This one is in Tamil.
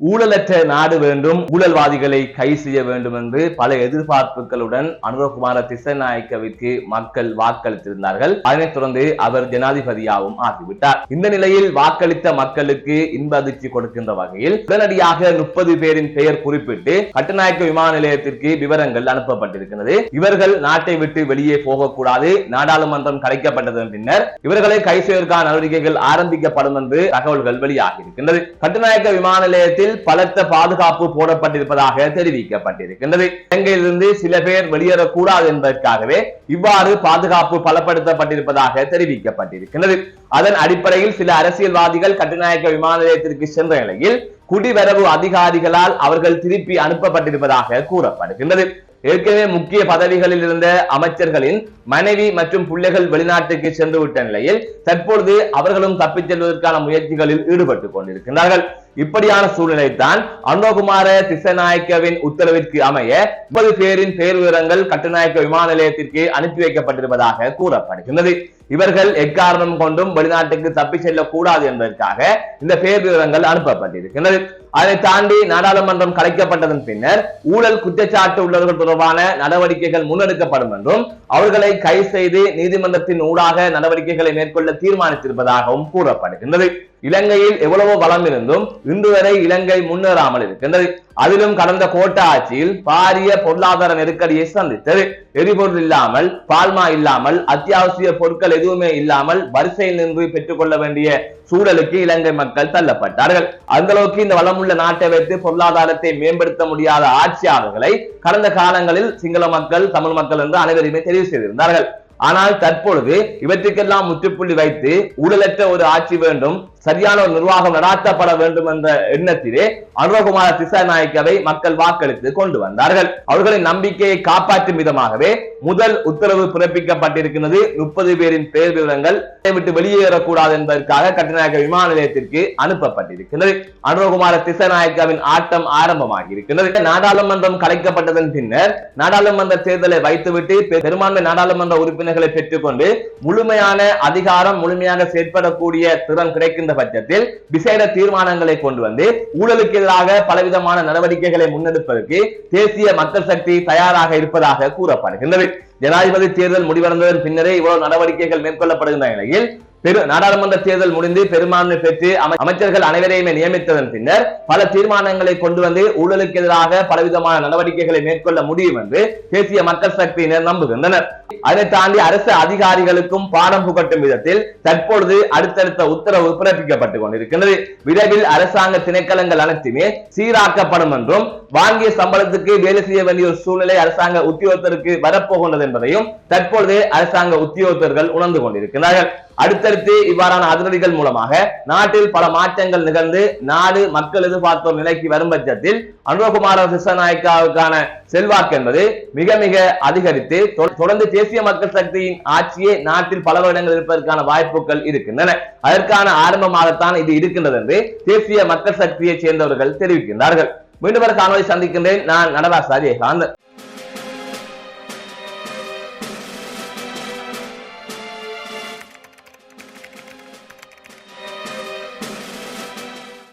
ஊழலற்ற நாடு வேண்டும் ஊழல்வாதிகளை கை செய்ய வேண்டும் என்று பல எதிர்பார்ப்புகளுடன் அனுரகுமார திசநாயக்கவிற்கு மக்கள் வாக்களித்திருந்தார்கள். அதனைத் தொடர்ந்து அவர் ஜனாதிபதியாகவும் ஆகிவிட்டார். இந்த நிலையில் வாக்களித்த மக்களுக்கு இன்ப அதிர்ச்சி கொடுக்கின்ற வகையில் உடனடியாக முப்பது பேரின் பெயர் குறிப்பிட்டு கட்டுநாயக்க விமான நிலையத்திற்கு விவரங்கள் அனுப்பப்பட்டிருக்கிறது இவர்கள் நாட்டை விட்டு வெளியே போகக்கூடாது நாடாளுமன்றம் கலைக்கப்பட்டதன் பின்னர் இவர்களை கை செய்வதற்கான நடவடிக்கைகள் ஆரம்பிக்கப்படும் என்று தகவல்கள் வெளியாகி இருக்கின்றது கட்டுநாயக்க விமான நிலையத்தில் பலத்த பாதுகாப்பு போடப்பட்டிருப்பதாக தெரிவிக்கப்பட்டிருக்கின்றது. இலங்கையிலிருந்து சில பேர் வெளியேறக்கூடாது என்பதற்காகவே இவ்வாறு பாதுகாப்பு பலப்படுத்தப்பட்டிருப்பதாக தெரிவிக்கப்பட்டிருக்கின்றது. அதன் அடிப்படையில் சில அரசியல்வாதிகள் கட்டுநாயக்க விமான நிலையத்திற்கு சென்ற நிலையில் குடிவரவு அதிகாரிகளால் அவர்கள் திருப்பி அனுப்பப்பட்டிருப்பதாக கூறப்படுகின்றது. ஏற்கனவே முக்கிய பதவிகளில் இருந்த அமைச்சர்களின் மனைவி மற்றும் பிள்ளைகள் வெளிநாட்டுக்கு சென்று விட்ட நிலையில் தற்பொழுது அவர்களும் தப்பிச் செல்வதற்கான முயற்சிகளில் ஈடுபட்டுக் கொண்டிருக்கின்றார்கள். இப்படியான சூழ்நிலை தான் அன்னோகுமார திசநாயக்கவின் உத்தரவிற்கு அமைய முப்பது பேரின் பேர் விவரங்கள் கட்டுநாயக்க விமான நிலையத்திற்கு அனுப்பி வைக்கப்பட்டிருப்பதாக கூறப்படுகின்றது. இவர்கள் எக்காரணம் கொண்டும் வெளிநாட்டுக்கு தப்பி செல்லக்கூடாது என்பதற்காக இந்த பேர் விவரங்கள் அனுப்பப்பட்டிருக்கின்றது. அதை தாண்டி நாடாளுமன்றம் கலைக்கப்பட்டதன் பின்னர் ஊழல் குற்றச்சாட்டு உள்ளவர்கள் தொடர்பான நடவடிக்கைகள் முன்னெடுக்கப்படும் என்றும் அவர்களை கை செய்து நீதிமன்றத்தின் ஊடாக நடவடிக்கைகளை மேற்கொள்ள தீர்மானித்திருப்பதாகவும் கூறப்படுகின்றது. இலங்கையில் எவ்வளவோ வளம் இருந்தும் இன்று வரை இலங்கை முன்னேறாமல் இருக்கின்றது. அதிலும் கடந்த கோட்ட ஆட்சியில் பாரிய பொருளாதார நெருக்கடியை சந்தித்தது. எரிபொருள் இல்லாமல் பால்மா இல்லாமல் அத்தியாவசிய பொருட்கள் எதுவுமே இல்லாமல் வரிசையில் நின்று பெற்றுக்கொள்ள வேண்டிய சூழலுக்கு இலங்கை மக்கள் தள்ளப்பட்டார்கள். அந்த அளவுக்கு இந்த வளமுள்ள நாட்டை வைத்து பொருளாதாரத்தை மேம்படுத்த முடியாத ஆட்சியாளர்களை கடந்த காலங்களில் சிங்கள மக்கள் தமிழ் மக்கள் என்று அனைவருமே தெரிவு செய்திருந்தார்கள். ஆனால் தற்பொழுது இவற்றுக்கெல்லாம் முற்றுப்புள்ளி வைத்து ஊழலற்ற ஒரு ஆட்சி வேண்டும் சரியான ஒரு நிர்வாகம் நடாத்தப்பட வேண்டும் என்ற எண்ணத்திலே அனுரகுமார திசாநாயக்கவை மக்கள் வாக்களித்து கொண்டு வந்தார்கள். அவர்களின் நம்பிக்கையை காப்பாற்றும் விதமாகவே முதல் உத்தரவு பிறப்பிக்கப்பட்டிருக்கிறது. முப்பது பேரின் பெயர் விவரங்கள் விட்டு வெளியேறக்கூடாது என்பதற்காக கட்டுநாயக்க விமான நிலையத்திற்கு அனுப்பப்பட்டிருக்கிறது. அனுரகுமார திசநாயக்காவின் ஆட்டம் ஆரம்பமாகி இருக்கிறது நாடாளுமன்றம் கலைக்கப்பட்டதன் பின்னர் நாடாளுமன்ற தேர்தலை வைத்துவிட்டு பெரும்பான்மை நாடாளுமன்ற உறுப்பினர்களை பெற்றுக்கொண்டு முழுமையான அதிகாரம் முழுமையாக செயற்படக்கூடிய திறன் கிடைக்கின்ற பட்சத்தில் விசேட தீர்மானங்களை கொண்டு வந்து ஊழலுக்கு எதிராக பலவிதமான நடவடிக்கைகளை முன்னெடுப்பதற்கு தேசிய மக்கள் சக்தி தயாராக இருப்பதாக கூறப்படுகின்றது. ஜனாதிபதி தேர்தல் முடிவடைந்ததன் பின்னரே இவ்வளவு நடவடிக்கைகள் மேற்கொள்ளப்படுகின்ற நிலையில் பெரு நாடாளுமன்ற தேர்தல் முடிந்து பெரும்பான்மை பெற்று அமைச்சர்கள் அனைவரையுமே நியமித்ததன் பின்னர் பல தீர்மானங்களை கொண்டு வந்து ஊழலுக்கு எதிராக பலவிதமான நடவடிக்கைகளை மேற்கொள்ள முடியும் என்று தேசிய மக்கள் சக்தியினர் நம்புகின்றனர். அதை தாண்டி அரசு அதிகாரிகளுக்கும் பாடம் புகட்டும் விதத்தில் தற்பொழுது அடுத்தடுத்த உத்தரவு பிறப்பிக்கப்பட்டுக் கொண்டிருக்கிறது விரைவில் அரசாங்க திணைக்களங்கள் அனைத்துமே சீராக்கப்படும் என்றும் வாங்கிய சம்பளத்துக்கு வேலை செய்ய வேண்டிய ஒரு சூழ்நிலை அரசாங்க உத்தியோகத்தருக்கு வரப்போகின்றது என்பதையும் தற்பொழுது அரசாங்க உத்தியோகத்தர்கள் உணர்ந்து கொண்டிருக்கிறார்கள் அடுத்தடுத்து இவ்வாறான அதிரடிகள் மூலமாக நாட்டில் பல மாற்றங்கள் நிகழ்ந்து நாடு மக்கள் எதிர்பார்த்தோர் நிலைக்கு வரும் பட்சத்தில் அனுரகுமார சிசநாயக்காவுக்கான செல்வாக்கு என்பது மிக மிக அதிகரித்து தொடர்ந்து தேசிய மக்கள் சக்தியின் ஆட்சியே நாட்டில் பல வருடங்கள் இருப்பதற்கான வாய்ப்புகள் இருக்கின்றன. அதற்கான ஆரம்பமாகத்தான் இது இருக்கின்றது என்று தேசிய மக்கள் சக்தியை சேர்ந்தவர்கள் தெரிவிக்கின்றார்கள். மீண்டும் ஒரு காணொலி சந்திக்கின்றேன். நான் நடராஜ் அஜயகாந்த்